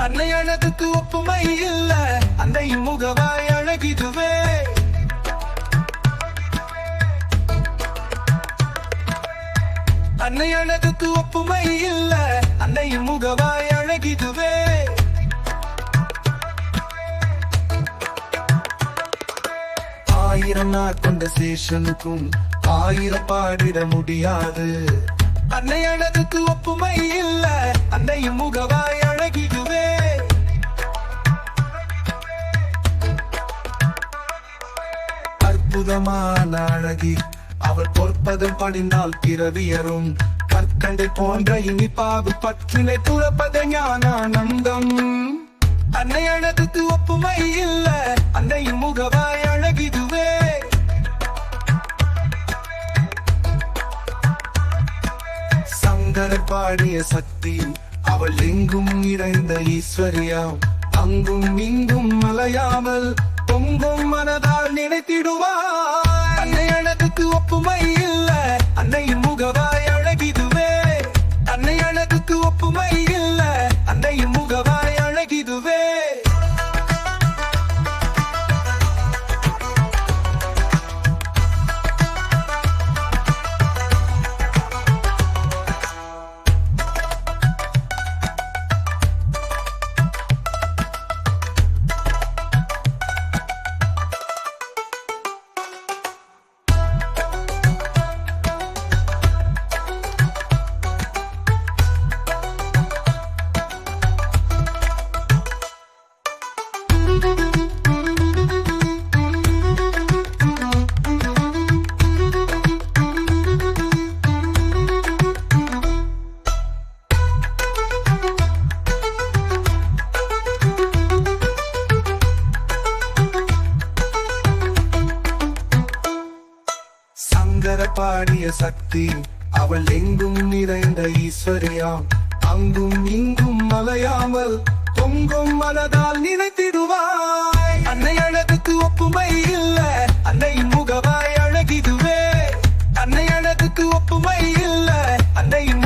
அன்னை அழகுக்கு ஒப்புமை இல்ல. அந்த முகவாய் அழகிதுவே. அன்னை அழகுக்கு ஒப்புமை இல்ல. அந்த முகவாய் அழகிதுவே. ஆயிரம் நாள் கொண்ட சேஷனுக்கும் ஆயிரம் பாடிட முடியாது. அன்னை அழகுக்கு ஒப்புமை இல்ல. அன்னை முகவாய் அற்புதமான அழகி. அவள் பொற்பதம் படிந்தால் பிறவியரும் கற்கண்டை போன்ற இனிப்பாவு பற்றினை துறப்பத ஞானானந்தம். அன்னை அழகுக்கு ஒப்புமை இல்ல அன்னை முகவாய் அழகிதுவே. சங்கர பாடிய சக்தி அவள் எங்கும் இறைந்த ஈஸ்வரியாம். அங்கும் இங்கும் மலையாமல் பொங்கும் மனதால் சங்கர பாடிய சக்தி அவள் எங்கும் நிறைந்த ஈஸ்வரியாம். அங்கும் இங்கும் மலையாமல் பொங்கும் மனதால் நினைத்திடுவாய். அன்னை அழகுக்கு ஒப்புமை இல்ல. அன்னையின் முகவாய் அழகிதுவே. அன்னை அழகுக்கு ஒப்புமை இல்ல. அன்னையின்